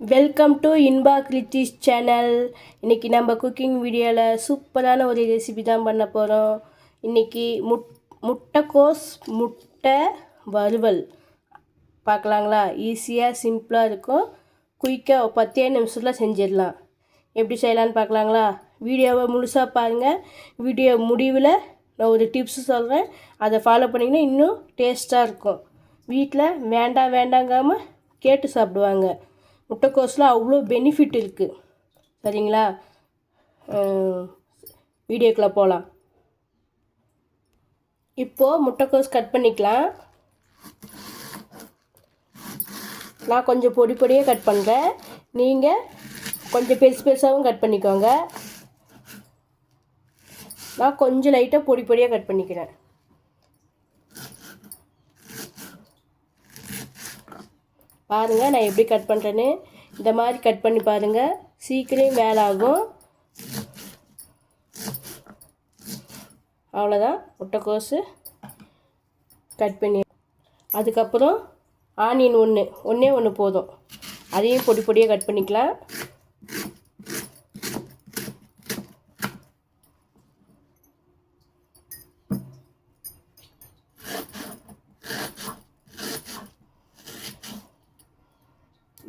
Welcome to Inba Krithis channel இன்றைக்கி நம்ம cooking வீடியோவில் சூப்பரான ஒரு ரெசிபி தான் பண்ண போகிறோம் இன்றைக்கி முட் முட்டைக்கோஸ் முட்டை வறுவல். பார்க்கலாங்களா? ஈஸியாக சிம்பிளாக இருக்கும். குயிக்காக பத்தே நிமிஷத்தில் செஞ்சிடலாம். எப்படி செய்யலான்னு பார்க்கலாங்களா? வீடியோவை முழுசாக பாருங்கள் வீடியோ முடிவில் நான் ஒரு டிப்ஸ் சொல்கிறேன் அதை ஃபாலோ பண்ணிங்கன்னா இன்னும் டேஸ்ட்டாக இருக்கும். வீட்டில் வேண்டாம் வேண்டாங்காமல் கேட்டு சாப்பிடுவாங்க. முட்டைக்கோஸில் அவ்வளோ பெனிஃபிட் இருக்குது சரிங்களா? வீடியோக்குள்ளே போகலாம் இப்போது முட்டைக்கோஸ் கட் பண்ணிக்கலாம். நான் கொஞ்சம் பொடி பொடியாக கட் பண்ணுறேன் நீங்கள் கொஞ்சம் பெருசு பெருசாகவும் கட் பண்ணிக்கோங்க. நான் கொஞ்சம் லைட்டாக பொடி பொடியாக கட் பண்ணிக்கிறேன். பாருங்கள் நான் எப்படி கட் பண்ணுறேன்னு இந்த மாதிரி கட் பண்ணி பாருங்கள் சீக்கிரம் வேலை ஆகும் அவ்வளோதான் முட்டைக்கோஸு கட் பண்ணி. அதுக்கப்புறம் ஆனியன் ஒன்று ஒன்றே ஒன்று போதும். அதையும் பொடி பொடியாக கட் பண்ணிக்கலாம்.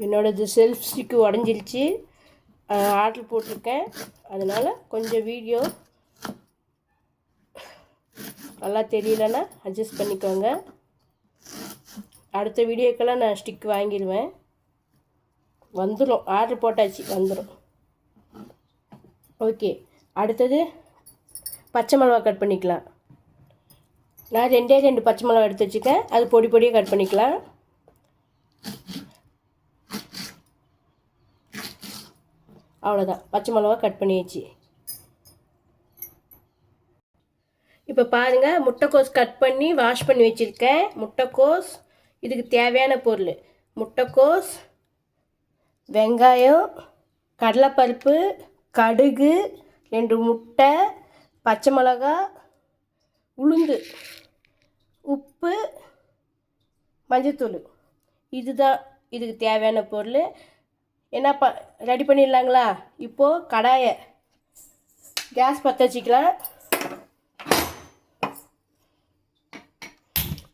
என்னோடது செல்ஃப் ஸ்டிக்கு உடஞ்சிருச்சு. ஆர்டர் போட்டிருக்கேன். அதனால் கொஞ்சம் வீடியோ நல்லா தெரியலன்னா அட்ஜஸ்ட் பண்ணிக்கோங்க. அடுத்த வீடியோக்கெல்லாம் நான் ஸ்டிக் வாங்கிடுவேன். வந்துடும் ஆர்டர் போட்டாச்சு வந்துடும் ஓகே அடுத்தது பச்சை மிளகா கட் பண்ணிக்கலாம். நான் ரெண்டே ரெண்டு பச்சை மிளகா எடுத்து வச்சுக்கேன் அது பொடி பொடியாக கட் பண்ணிக்கலாம். அவ்வளோதான் பச்சை மிளகா கட் பண்ணியாச்சு. இப்போ பாருங்கள் முட்டைக்கோஸ் கட் பண்ணி வாஷ் பண்ணி வச்சுருக்கேன். முட்டைக்கோஸ் இதுக்கு தேவையான பொருள். முட்டைக்கோஸ் வெங்காயம் கடலைப்பருப்பு கடுகு ரெண்டு முட்டை பச்சை மிளகா உளுந்து உப்பு மஞ்சத்தூள். இதுதான் இதுக்கு தேவையான பொருள். என்ன ப ரெடி பண்ணிடலாங்களா? இப்போது கடாயை கேஸ் பற்ற வச்சுக்கலாம்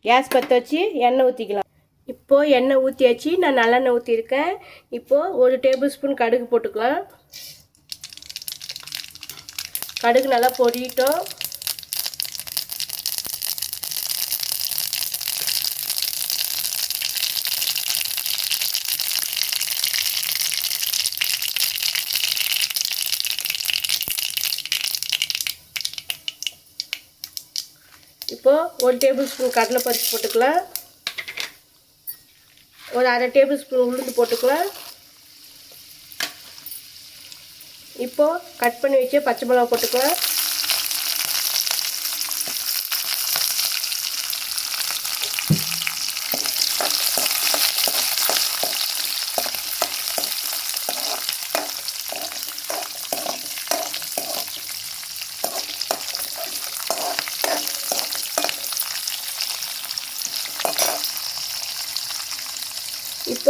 கேஸ் பற்ற வச்சு எண்ணெய் ஊற்றிக்கலாம் இப்போது எண்ணெய் ஊற்றியாச்சு நான் நல்லெண்ணெய் ஊற்றிருக்கேன் இப்போது ஒரு டேபிள் ஸ்பூன் கடுகு போட்டுக்கலாம். கடுகு நல்லா பொரியட்டும் இப்போது ஒரு டேபிள் ஸ்பூன் கடலைப்பருப்பு போட்டுக்கலாம். ஒரு அரை டேபிள் ஸ்பூன் உளுந்து போட்டுக்கலாம். இப்போது கட் பண்ணி வச்சு பச்சை மிளகா போட்டுக்கலாம்.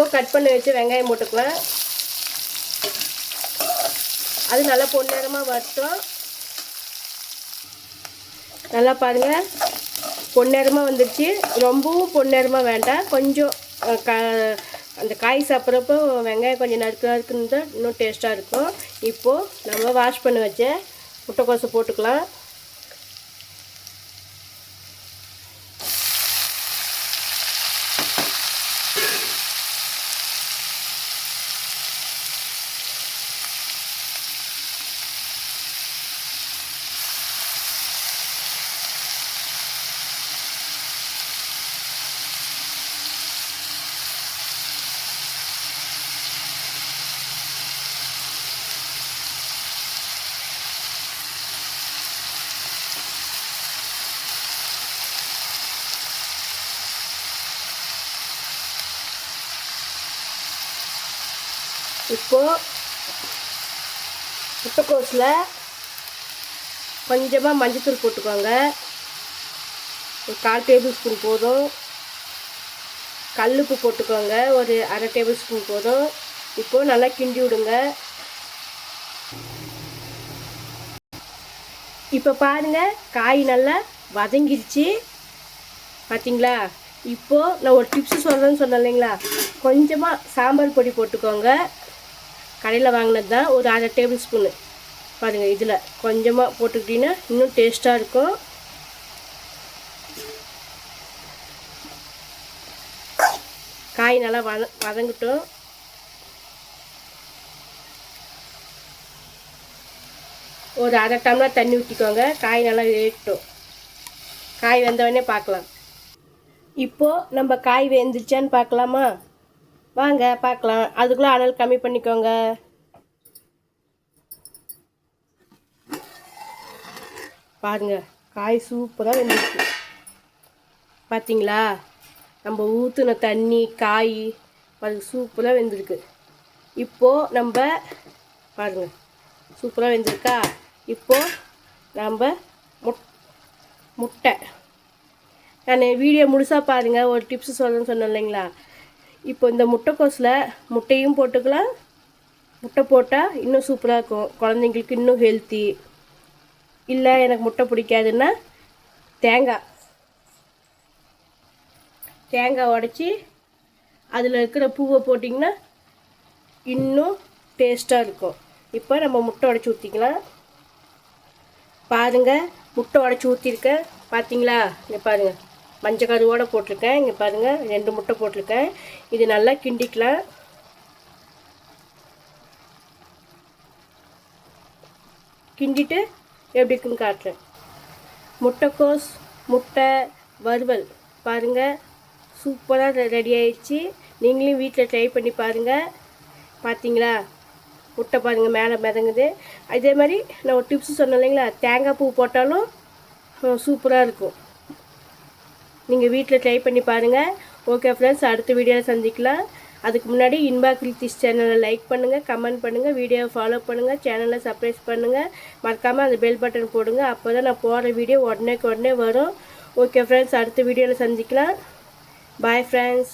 இப்போது கட் பண்ணி வச்சு வெங்காயம் போட்டுக்கலாம் அது நல்லா பொன்னிறமாக வரட்டும். நல்லா பாருங்கள் பொன்னிறமாக வந்துடுச்சு ரொம்பவும் பொன்னிறமாக வேண்டாம். கொஞ்சம் க அந்த காய் சாப்பிட்றப்போ வெங்காயம் கொஞ்சம் நறுக்கு நறுக்குன்னு தான் இன்னும் டேஸ்ட்டாக இருக்கும். இப்போது நம்ம வாஷ் பண்ணி வச்ச முட்டைக்கோசை போட்டுக்கலாம். இப்போது முட்டைக்கோஸில் கொஞ்சமாக மஞ்சத்தூள் போட்டுக்கோங்க. ஒரு கால் டேபிள் ஸ்பூன் போதும். கல்லுப்பு போட்டுக்கோங்க. ஒரு அரை டேபிள் ஸ்பூன் போதும். இப்போது நல்லா கிண்டி விடுங்க. இப்போ பாருங்க காய் நல்லா வதங்கிருச்சு. பார்த்தீங்களா இப்போது நான் ஒரு டிப்ஸ் சொல்கிறேன்னு சொன்னேன் இல்லைங்களா? கொஞ்சமாக சாம்பார் பொடி போட்டுக்கோங்க. கடையில் வாங்கினது தான் ஒரு அரை டேபிள் ஸ்பூனு பாருங்கள் இதில் கொஞ்சமாக போட்டுக்கிட்டிங்கன்னா இன்னும் டேஸ்ட்டாக இருக்கும். காய் நல்லா வத வதங்கட்டும். ஒரு அரை டம்ளர் தண்ணி ஊற்றிக்கோங்க காய் நல்லா வேகட்டும். காய் வெந்தவொடனே பார்க்கலாம் இப்போது நம்ம காய் வெந்துருச்சான்னு பார்க்கலாமா வாங்க பார்க்கலாம். அதுக்குள்ளே அனல் கம்மி பண்ணிக்கோங்க. பாருங்க காய் சூப்பராக வெந்துருக்கு பார்த்தீங்களா நம்ம ஊற்றுன தண்ணி காய் அது சூப்பராக வெந்திருக்கு. இப்போது நம்ம பாருங்க சூப்பராக வெந்திருக்கா? இப்போது நம்ம முட் முட்டை. நான் வீடியோ முழுசாக பாருங்கள் ஒரு டிப்ஸ் சொல்கிறேன்னு சொன்னேன் இல்லைங்களா? இப்போ இந்த முட்டைக்கோஸில் முட்டையும் போட்டுக்கலாம். முட்டை போட்டால் இன்னும் சூப்பராக இருக்கும். குழந்தைங்களுக்கு இன்னும் ஹெல்த்தி இல்லை எனக்கு முட்டை பிடிக்காதுன்னா தேங்காய். தேங்காய் உடச்சி அதில் இருக்கிற பூவை போட்டிங்கன்னா இன்னும் டேஸ்ட்டாக இருக்கும். இப்போ நம்ம முட்டை உடச்சி ஊற்றிக்கலாம் பாருங்கள் முட்டை உடச்சி ஊற்றிருக்கேன் பார்த்தீங்களா இங்கே பாருங்கள் மஞ்சள் கருவோடு போட்டிருக்கேன். இங்கே பாருங்கள் ரெண்டு முட்டை போட்டிருக்கேன். இது நல்லா கிண்டிக்கலாம். கிண்டிட்டு எப்படி இருக்குன்னு காட்டுறேன். முட்டைக்கோஸ் முட்டை வறுவல். பாருங்கள் சூப்பராக ரெடி ஆயிடுச்சு. நீங்களும் வீட்டில் ட்ரை பண்ணி பாருங்கள் பார்த்தீங்களா முட்டை பாருங்கள் மேலே மிதங்குது. அதே மாதிரி நான் ஒரு டிப்ஸ் சொன்னேன் இல்லைங்களா? தேங்காய் பூ போட்டாலும் சூப்பராக இருக்கும். நீங்கள் வீட்டில் ட்ரை பண்ணி பாருங்கள் ஓகே ஃப்ரெண்ட்ஸ் அடுத்த வீடியோவில் சந்திக்கலாம். அதுக்கு முன்னாடி இன்பா கிருத்திஸ் சேனலை லைக் பண்ணுங்கள் கமெண்ட் பண்ணுங்கள் வீடியோவை ஃபாலோ பண்ணுங்கள் சேனலை சப்ரைஸ் பண்ணுங்கள் மறக்காமல் அந்த பெல் பட்டன் போடுங்க. அப்போ தான் நான் போடுற வீடியோ உடனேக்கு உடனே வரும். ஓகே ஃப்ரெண்ட்ஸ் அடுத்த வீடியோவில் சந்திக்கலாம். Bye friends